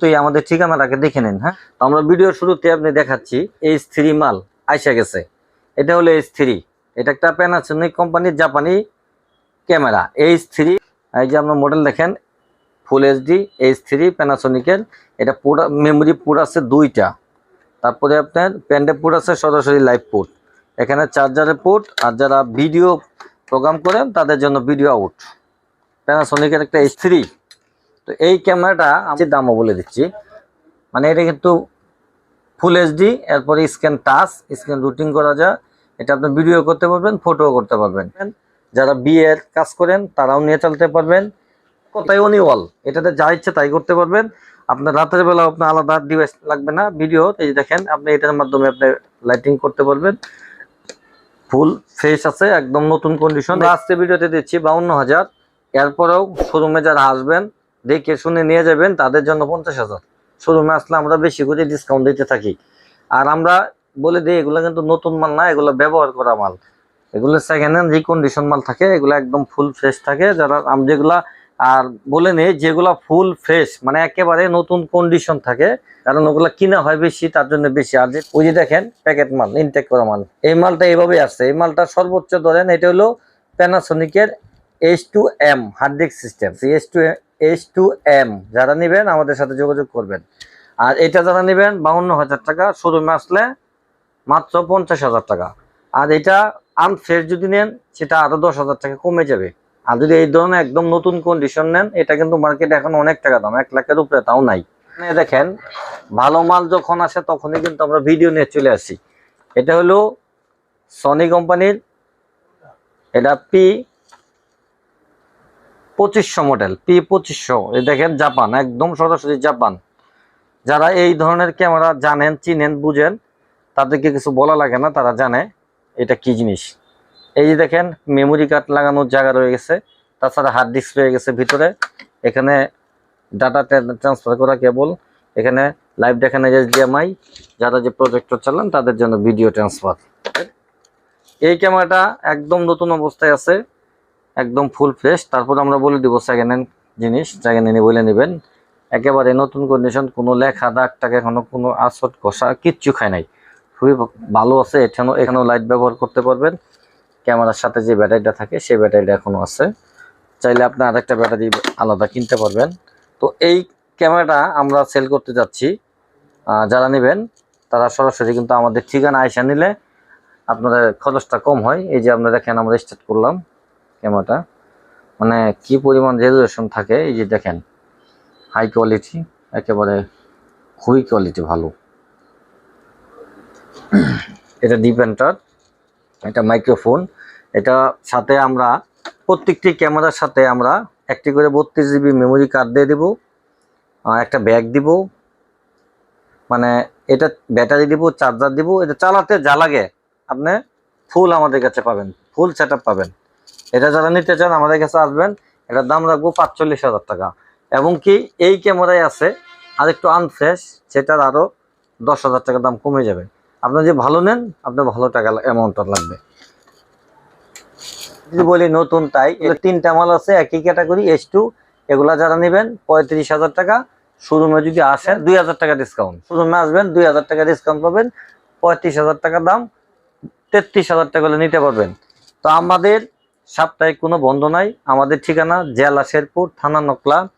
তুই আমাদের ঠিকানাটাকে দেখে নেন হ্যাঁ? তো আমরা ভিডিওর শুরুতে আপনি দেখাচ্ছি এইচ থ্রি মাল আইসা গেছে। এটা হলো এইচ থ্রি এটা একটা প্যানাসোনিক কোম্পানির জাপানি ক্যামেরা এইচ থ্রি এই যে আপনার মডেল দেখেন ফুল এইচডি এইচ থ্রি প্যানাসোনিকের এটা পুরো মেমোরি পুর আছে দুইটা। তারপরে আপনার প্যান্ডে পুট আছে সরাসরি লাইভ পুট এখানে চার্জারের পুট আর যারা ভিডিও প্রোগ্রাম করেন, তাদের জন্য ভিডিও আউট প্যানাসনিকের একটা এইচ থ্রি তো এই ক্যামেরাটা আমি দামও বলে দিচ্ছি মানে এটা কিন্তু ফুল এইচডি এরপরে স্ক্যান টাচ স্ক্যান রুটিং করা যায়। এটা আপনি ভিডিও করতে পারবেন ফটোও করতে পারবেন। যারা বিয়ের কাজ করেন, তারাও নিয়ে চলতে পারবেন। কোথায় অনি ওয়াল এটাতে যা ইচ্ছে তাই করতে পারবেন। আপনার রাতের বেলা আপনার আলাদা ডিভাইস লাগবে না ভিডিও এই দেখেন, আপনি এটার মাধ্যমে আপনি লাইটিং করতে পারবেন। ফুল ফ্রেশ আছে, একদম নতুন কন্ডিশন আজকে ভিডিওতে দিচ্ছি বাউন্ন হাজার। এরপরেও শোরুমে যারা আসবেন দেখে শুনে নিয়ে যাবেন, তাদের জন্য পঞ্চাশ হাজার। শোরুমে আসলে আমরা বেশি করে ডিসকাউন্ট দিতে থাকি। আর আমরা বলে দিই, এগুলো কিন্তু নতুন মাল না, এগুলো ব্যবহার করা মাল। এগুলো সেকেন্ড হ্যান্ড রিকন্ডিশন মাল থাকে, এগুলো একদম ফুল ফ্রেশ থাকে। যারা আমি যেগুলা, আর বলে নেই, যেগুলা ফুল ফ্রেশ মানে একেবারে নতুন কন্ডিশন থাকে, কারণ ওগুলো কিনা হয় বেশি, তার জন্য বেশি। আর যে ওই যে দেখেন প্যাকেট মাল ইনটেক করা মাল। এই মালটা এইভাবে আসছে। এই মালটা সর্বোচ্চ ধরেন, এটা হলো প্যানাসোনিকের H two M hard disk system H two H two M যারা নেবেন আমাদের সাথে যোগাযোগ করবেন। আর এটা যারা নেবেন, বাউন্ন হাজার টাকা, শোরুমে আসলে মাত্র পঞ্চাশ হাজার টাকা। আর এটা আনফ্রেশ যদি নেন, সেটা আরও দশ হাজার টাকা কমে যাবে। আর যদি এই ধরনের একদম নতুন কন্ডিশন নেন, এটা কিন্তু মার্কেটে এখন অনেক টাকা দাম, এক লাখের উপরে তাও নাই। দেখেন, ভালো মাল যখন আসে, তখনই কিন্তু আমরা ভিডিও নিয়ে চলে আসি। এটা হলো সনি কোম্পানির এটা পি পঁচিশশো মডেল পি পঁচিশশো। এই দেখেন জাপান, একদম সরাসরি জাপান। যারা এই ধরনের ক্যামেরা জানেন, চিনেন, বুঝেন, তাদেরকে কিছু বলা লাগে না, তারা জানে এটা কি জিনিস। এই যে দেখেন মেমোরি কার্ড লাগানোর জায়গা রয়ে গেছে, তাছাড়া হার্ড ডিস্ক রয়ে গেছে ভিতরে। এখানে ডাটা ট্রান্সফার করা কেবল এখানে লাইভ দেখানো যায় জিএমআই যারা যে প্রজেক্টর চালান, তাদের জন্য ভিডিও ট্রান্সফার এই ক্যামেরাটা একদম নতুন অবস্থায় আছে। একদম ফুল ফ্রেশ তারপর আমরা বলে দিব সেকেন্ড হ্যান্ড জিনিস সেকেন্ড হ্যান্ডে বলে নেবেন। একেবারে নতুন কন্ডিশন কোনো লেখা, দাগ টাক এখনও কোনো আসট কষা কিচ্ছু খায় নাই। খুবই ভালো আছে, এখানেও এখানেও লাইট ব্যবহার করতে পারবেন। ক্যামেরার সাথে যে ব্যাটারিটা থাকে, সেই ব্যাটারিটা এখনও আছে। চাইলে আপনি আরেকটা ব্যাটারি আলাদা কিনতে পারবেন। তো এই ক্যামেরাটা আমরা সেল করতে যাচ্ছি। যারা নেবেন, তারা সরাসরি কিন্তু আমাদের ঠিকানা আইসা নিলে আপনাদের খরচটা কম হয়। এই যে আপনারা দেখেন, আমরা স্টার্ট করলাম। ক্যামেরাটা মানে কি পরিমাণ রেজুলেশন থাকে, এই যে দেখেন হাই কোয়ালিটি একেবারে খুবই কোয়ালিটি ভালো। এটা ডিপ এন্টার এটা মাইক্রোফোন এটা সাথে আমরা প্রত্যেকটি ক্যামেরার সাথে আমরা একটি করে বত্রিশ জিবি মেমোরি কার্ড দিয়ে দেবো একটা ব্যাগ দিব মানে এটা ব্যাটারি দিব চার্জার দিব, এটা চালাতে যা লাগে আপনি ফুল আমাদের কাছে পাবেন ফুল সেট পাবেন। এটা যারা নিতে চান, আমাদের কাছে আসবেন। এটার দাম রাখব পাঁচচল্লিশ হাজার টাকা। এবং কি এই ক্যামেরায় আছে আর একটু আনফ্রেশ সেটার আরও দশ হাজার টাকা দাম কমে যাবে। আপনি যে ভালো নেন, আপনার ভালো টাকা অ্যামাউন্টটা লাগবে। যদি বলি নতুন তাই তিনটা মাল আছে, একই ক্যাটাগরি এস টু এগুলা যারা নেবেন, পঁয়ত্রিশ হাজার টাকা। শোরুমে যদি আসেন, দুই হাজার টাকা ডিসকাউন্ট শোরুমে আসবেন, দুই হাজার টাকা ডিসকাউন্ট পাবেন, পঁয়ত্রিশ হাজার টাকা দাম, তেত্রিশ হাজার টাকা নিতে পারবেন। তো আমাদের সাপ্তাহিক কোনো বন্ধ নাই। আমাদের ঠিকানা জেলা শেরপুর থানা নকলা।